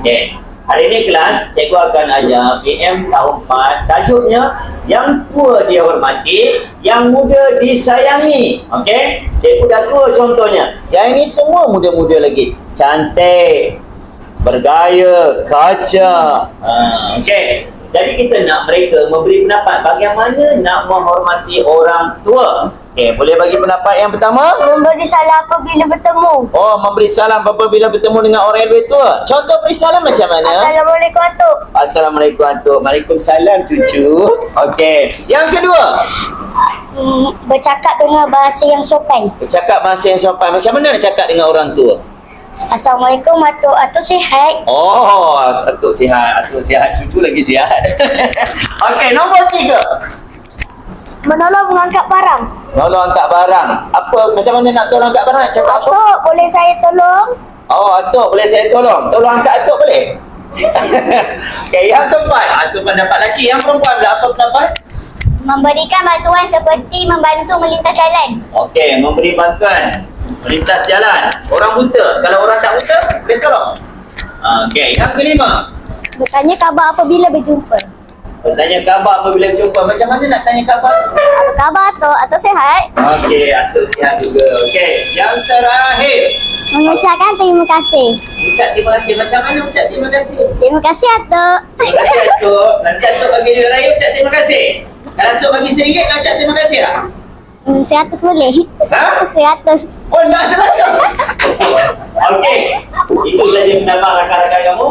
Okay. Hari ini kelas, cikgu akan ajar PM tahun 4. Tajuknya, yang tua dihormati, yang muda disayangi. Okay? Cikgu dah tua contohnya. Yang ini semua muda-muda lagi. Cantik, bergaya, kaca. Ha, okay. Jadi kita nak mereka memberi pendapat bagaimana nak menghormati orang tua. Okay, boleh bagi pendapat yang pertama? Memberi salam apabila bertemu. Oh, memberi salam apabila bertemu dengan orang yang lebih tua. Contoh beri salam macam mana? Assalamualaikum Atuk. Assalamualaikum Atuk. Waalaikumsalam cucu. Okey. Yang kedua, Hmm, bercakap dengan bahasa yang sopan. bercakap bahasa yang sopan. Macam mana nak cakap dengan orang tua? Assalamualaikum Atuk. Atuk sihat. Oh, Atuk sihat. Atuk sihat. Cucu lagi sihat. Okey, nombor tiga. Menolong mengangkat barang. Tolong angkat barang. Apa, macam mana nak tolong angkat barang? Cakap apa? Atuk, boleh saya tolong? Oh, Atuk boleh saya tolong? Tolong angkat Atuk boleh? Okey, yang keempat. Atuk pendapat lelaki. Yang perempuan pula apa pendapat? Memberikan bantuan seperti membantu melintas jalan. Okey, memberi bantuan melintas jalan. Orang buta, kalau orang tak buta, boleh tolong. Okey, yang kelima. Bertanya khabar apabila berjumpa. Bertanya khabar apabila jumpa. Macam mana nak tanya khabar? Apa khabar Atuk? Atuk sihat? Okey, Atuk sihat juga. Okey, yang terakhir. Mengucapkan terima kasih. Ucap terima kasih. Macam mana ucap terima kasih? Terima kasih Atuk. Terima kasih Atuk. Nanti Atuk bagi dia raya ucap terima kasih. Kalau Atuk bagi RM1, nak ucap terima kasih tak? Hmm, seratus boleh. Ha? Seratus. Oh, nak seratus. Okey. Itu saja pendapat rakan-rakan kamu.